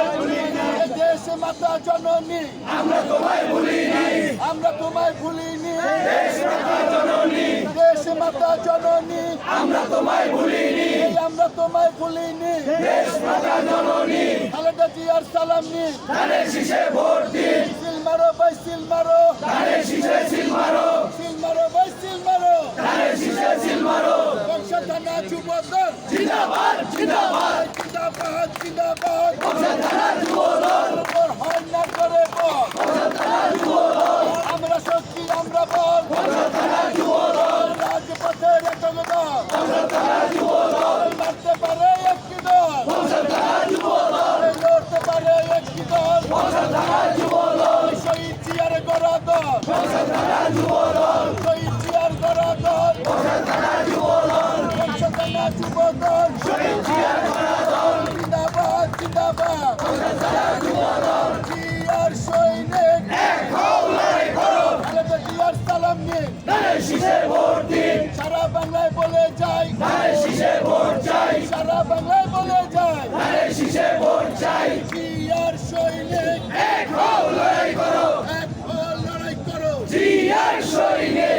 দেশ মাতা জননী। আমরা তোমায় ভুলিনি। আমরা তোমায় ভুলিনি। দেশ মাতা জননী। দেশ মাতা জননী। আমরা তোমায় ভুলিনি। আমরা তোমায় ভুলিনি। দেশ মাতা জননী। খালেদা জিয়ার সালাম। নি ধানের শীষে ভোট দিন। সিল মারো ভাই সিল মারো। ধানের শীষে সিল মারো। সিল মারো ভাই সিল মারো। ধানের শীষে সিল মারো। বংশ থানা যুবদল। জিন্দাবাদ জিন্দাবাদ। জিন্দাবাদ জিন্দাবাদ। না করে আমরা শক্তি আমরা বল রাজপথের দল। মারতে পারে একটি দল। লড়তে পারে একটি দল। শহীদ জিয়ার গড়া দল। শহীদ জিয়ার গড়া দল। থানা যুবদল শহীদ জিয়ার গণা শিশে ভোট দিন। সারা বাংলায় বলে যাই। ধারে শিশে ভোট চাই। সারা বাংলায় বলে যাই। ধারে শিশে ভোট চাই। কি আর সৈনিক এক হও লড়াই করো। এক হও লড়াই করো। জি আর সৈনিক।